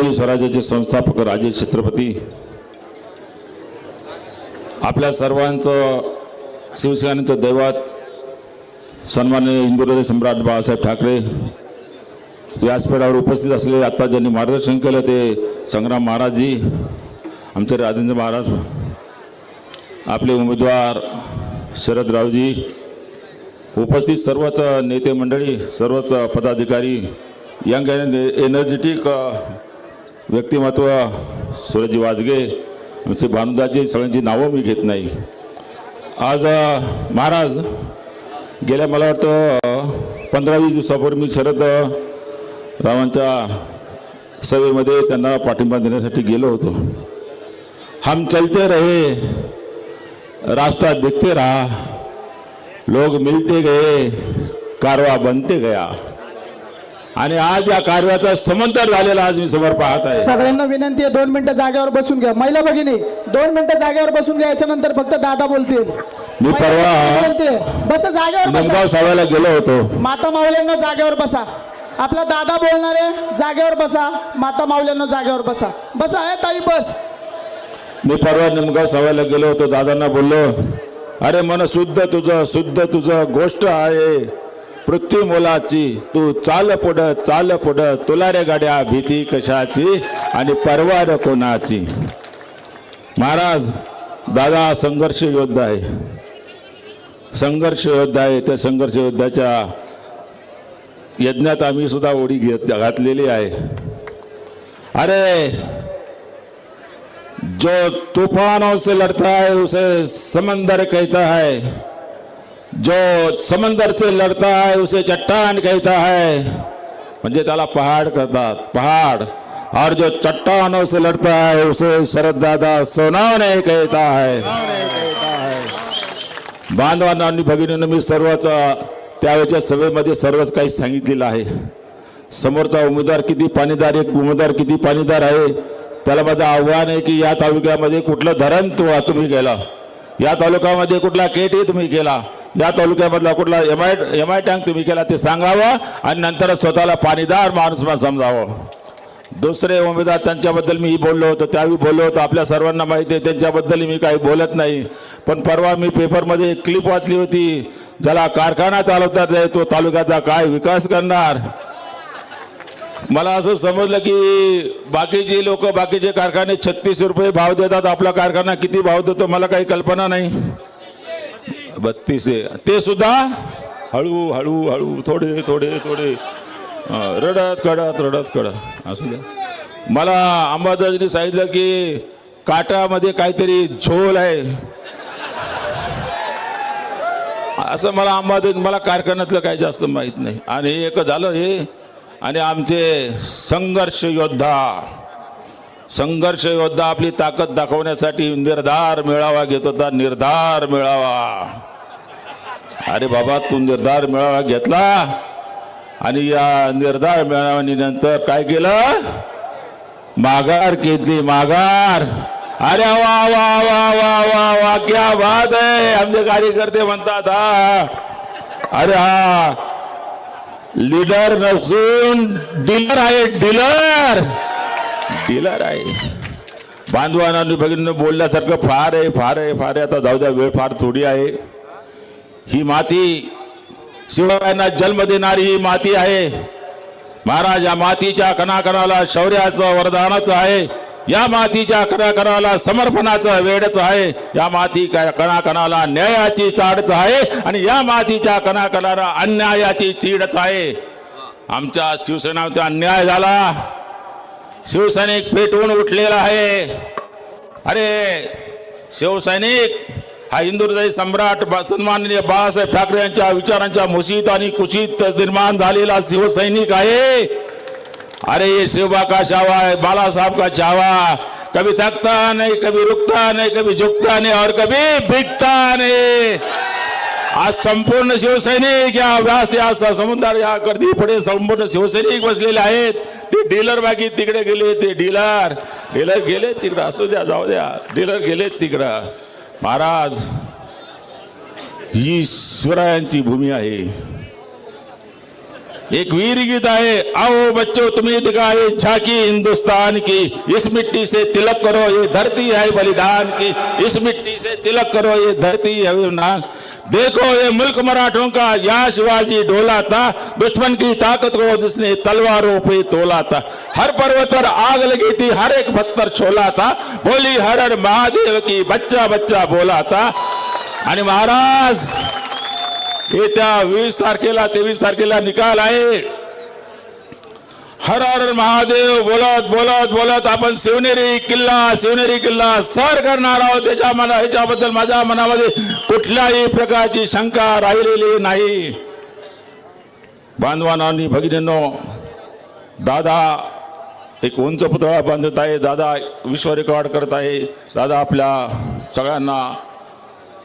हिंदवी स्वराज्याचे संस्थापक राजे छत्रपती. आपल्या सर्वांचं शिवसेनेचं दैवत सन्मान्य हिंदू सम्राट बाळासाहेब ठाकरे. व्यासपीठावर उपस्थित असलेले आता ज्यांनी मार्गदर्शन केलं ते संग्राम महाराजजी आमचे राजेंद्र महाराज आपले उमेदवार शरदरावजी उपस्थित सर्वच नेते मंडळी सर्वच पदाधिकारी यंग एनर्जेटिक व्यक्तिमत्व सूरजी वाजगे आमचे बांधवाची सगळ्यांची नावं मी घेत नाही. आज महाराज गेल्या मला वाटतं पंधरा वीस दिवसापूर्वी मी शरद रावांच्या सभेमध्ये त्यांना पाठिंबा देण्यासाठी गेलो होतो. हम चलते रहे रास्ता देखते रहा लोग मिलते गए कारवा बनते गया. आणि आज या कारव्याचा समंतर झालेला आज मी समोर पाहत आहे. सगळ्यांना विनंती आहे दोन मिनिटं जागेवर बसून घ्या. महिला भगिनी दोन मिनिटं जागेवर बसून घ्या याच्यानंतर फक्त दादा बोलतील. मी परवा आहे. बसा जागेवर बसा. निमगाव सावायला गेलो होतो. माता माऊल्यांना जागेवर बसा. आपला दादा बोलणार आहे जागेवर बसा. माता माऊल्यांना जागेवर बसा. बसा आहे ताई बस. मी परवा निमगाव सावायला गेलो होतो. दादांना बोललो अरे मन शुद्ध तुझं शुद्ध तुझं गोष्ट आहे. पृथ्वी मोलाची तू चाल पुढ चाल पुढ तुला रे गाड्या भीती कशाची आणि परवा कोणाची? महाराज दादा संघर्ष योद्धा आहे. संघर्ष योद्धा आहे त्या संघर्ष योद्ध्याच्या यज्ञात आम्ही सुद्धा ओढी घेत घातलेली आहे. अरे जो तूफानों से लड़ता है उसे समंदर कहता है। जो समंदर से लड़ता है उसे चट्टान कहता है। म्हणजे त्याला पहाड करतात पहाड। और जो चट्टानों से लड़ता है उसे शरद दादा सोनावणे कहता है। बांधवांना आणि भगिनींना मी सर्वच त्यावेळेच्या सभेमध्ये सर्वच काही सांगितलेलं आहे. समोरचा उमेदवार किती पाणीदार एक उमेदवार किती पाणीदार आहे त्याला माझं आव्हान आहे की या तालुक्यामध्ये कुठलं धरण तुम्ही गेला या तालुक्यामध्ये कुठला केटी तुम्ही गेला या तालुक्यामधला कुठला M I M I tank तुम्ही केला ते सांगावं आणि नंतर स्वतःला पाणीदार माणूस समजावं. दुसरे उमेदवार त्यांच्याबद्दल मी बोललो होतो त्यावेळी बोललो होतो आपल्या सर्वांना माहिती आहे त्यांच्याबद्दल मी काही बोलत नाही. पण परवा मी पेपरमध्ये एक क्लिप वाचली होती ज्याला कारखाना चालवतात तो तालुक्याचा काय विकास करणार? मला असं समजलं की बाकीचे लोक बाकीचे कारखाने छत्तीस रुपये भाव देतात आपला कारखाना किती भाव देतो मला काही कल्पना नाही. बत्तीस. आहे ते सुद्धा हळू हळू हळू थोडे थोडे थोडे. रडत कडत रडत कडत असू द्या. मला अंबादाजीने सांगितलं की काटामध्ये काहीतरी झोल आहे. असं मला अंबादास मला कारखान्यातलं काही जास्त माहीत नाही. आणि एक झालं हे. आणि आमचे संघर्ष योद्धा. संघर्ष योद्धा आपली ताकद दाखवण्यासाठी निर्धार मेळावा घेत होता निर्धार मेळावा. अरे बाबा तू निर्धार मेळावा घेतला? आणि या निर्धार मेळाव्यानंतर काय केलं? माघार घेतली माघार. अरे वा वा वा वा वा वा क्या बात आहे आमचे कार्यकर्ते म्हणतात हा. अरे हा. लीडर नसून डीलर आहे डीलर डीलर आहे बांधवांना भगिनीनं बोलण्यासारखं फार आहे फार आहे फार आहे. आता जाऊ द्या वेळ फार थोडी आहे. ही माती शिवरायांना जन्म देणारी ही माती आहे. महाराज या मातीच्या कणाकणाला शौर्याचं वरदानाचं आहे. या मातीच्या कणाकणाला समर्पणाचं वेडच आहे. या माती कणाकणाला न्यायाची चाडच आहे आणि या मातीच्या कणाकणाला अन्यायाची चीडच आहे. आमच्या शिवसेनाचा अन्याय झाला. शिवसैनिक पेटवून उठलेला आहे. अरे शिवसैनिक हा हिंदू सम्राट सन्माननीय बाळासाहेब ठाकरे यांच्या विचारांच्या मुशीत आणि कुशीत निर्माण झालेला शिवसैनिक आहे. अरे ये शिवबा का छावा है बाला साहब का छावा कभी थकता नहीं कभी रुकता नहीं कभी झुकता नहीं और कभी भिकता नहीं. आज संपूर्ण शिवसैनिक या व्यास या समुदाय समुद्र या गर्दी पुढे संपूर्ण शिवसैनिक बसलेले आहेत. डीलर बाकी तिकडे गेले डीलर. डीलर गेले तिकडं, असू द्या, जाऊ डीलर गेले तिकडं. महाराज ही शिवरायांची भूमी आहे. एक वीर गीत है आओ बच्चों, तुम्हें दिखाए झांकी हिंदुस्तान की। इस मिट्टी से तिलक करो, ये धरती है बलिदान की। इस मिट्टी से तिलक करो, ये धरती है बलिदान देखो ये मुल्क मराठों का याशवाजी शिवाजी डोला था, दुश्मन की ताकत को जिसने तलवारों पे तोला था। हर पर्वत पर आग लगी थी, हर एक पत्थर छोला था। बोली हर हर महादेव की बच्चा बच्चा बोला था। आणि महाराज येत्या वीस तारखेला, तेवीस तारखेला निकाल आहे हर हर महादेव बोलत बोलत बोलत आपण शिवनेरी किल्ला शिवनेरी किल्ला सर करणार आहोत. त्याच्या मना ह्याच्याबद्दल माझ्या मनामध्ये कुठल्याही प्रकारची शंका राहिलेली नाही. बांधवांनो भगिनींनो दादा एक उंच पुतळा बांधत आहे. दादा विश्व रेकॉर्ड करत आहे. दादा आपल्या सगळ्यांना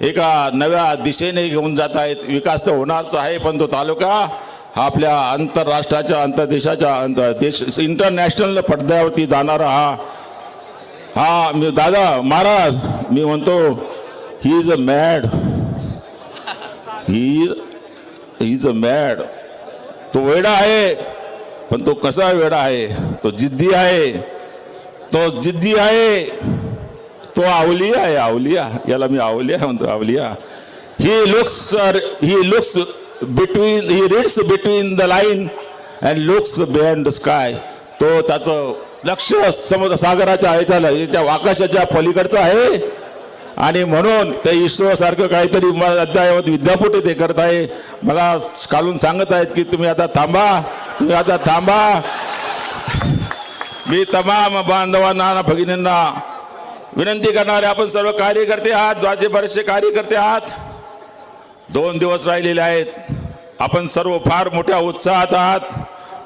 एका नव्या दिशेने घेऊन जात आहेत. विकास तर होणारच आहे पण तो तालुका आपल्या आंतरराष्ट्राच्या आंतरदेशाच्या आंतर देश इंटरनॅशनल पडद्यावरती जाणारा हा हा मी दादा महाराज मी म्हणतो he is a mad he is a mad तो वेडा आहे पण तो कसा वेडा आहे? तो जिद्दी आहे. तो जिद्दी आहे. तो आवलिया आहे आवलिया. याला मी आवलिया म्हणतो Awaliya. He looks he looks between he reads between the line and looks behind the sky तो त्याचं लक्ष समुद्र सागराच्या ह्याच्याला याच्या आकाशाच्या पलीकडचं आहे. आणि म्हणून ते इस्रोसारखं काहीतरी मला अद्ययावत विद्यापीठ ते करत आहे. मला कालून सांगत आहेत की तुम्ही आता थांबा तुम्ही आता थांबा. मी तमाम बांधवांना ना भगिनींना विनंती करणारे आपण सर्व कार्यकर्ते आहात ज्वाचे बरेचसे कार्यकर्ते आहात. दोन दिवस राहिलेले आहेत. आपण सर्व फार मोठ्या उत्साहात आहात.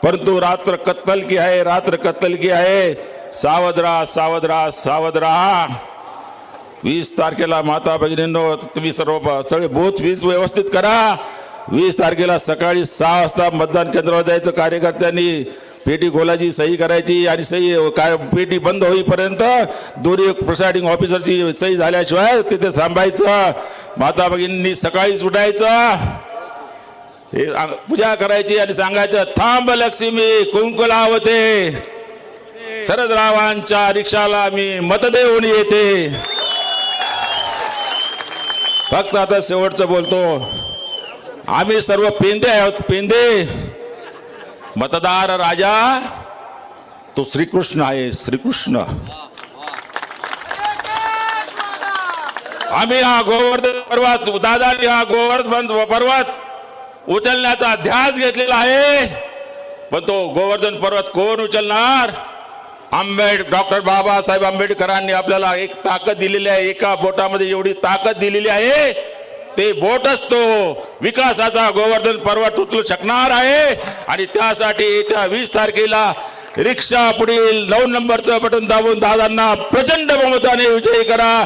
परंतु रात्र कत्तल की आहे रात्र कत्तल की आहे. सावध राहा सावध राहा सावध राहा वीस तारखेला माता भगिनींनो तुम्ही सर्व सगळे बूथ वीज व्यवस्थित करा. वीस तारखेला सकाळी सहा वाजता मतदान केंद्रावर जायचं कार्यकर्त्यांनी. पेटी खोलाची सही करायची आणि सही काय पेटी बंद होईपर्यंत दोन्ही प्रिसाइडिंग ऑफिसरची सही झाल्याशिवाय तिथे थांबायचं. माता भगिनी सकाळीच उठायचं. हे पूजा करायची आणि सांगायचं थांब लक्ष्मी कुंकुलावते शरदरावांच्या रिक्षाला मी मत देऊन येते. फक्त आता शेवटचं बोलतो. आम्ही सर्व पेंदे आहोत पेंदे. मतदार राजा तो श्रीकृष्ण आहे श्रीकृष्ण. आम्ही हा गोवर्धन पर्वत दादानी हा गोवर्धन पर्वत उचलण्याचा ध्यास घेतलेला आहे. पण तो गोवर्धन पर्वत कोण उचलणार? आंबेड डॉक्टर बाबासाहेब आंबेडकरांनी आपल्याला एक ताकद दिलेली आहे एका बोटामध्ये एवढी ताकद दिलेली आहे. ते बोटच तो विकासाचा गोवर्धन पर्वत उचलू शकणार आहे. आणि त्यासाठी येत्या वीस तारखेला रिक्षा पुढील नऊ नंबरचं बटन दाबून दादांना प्रचंड बहुमताने विजयी करा.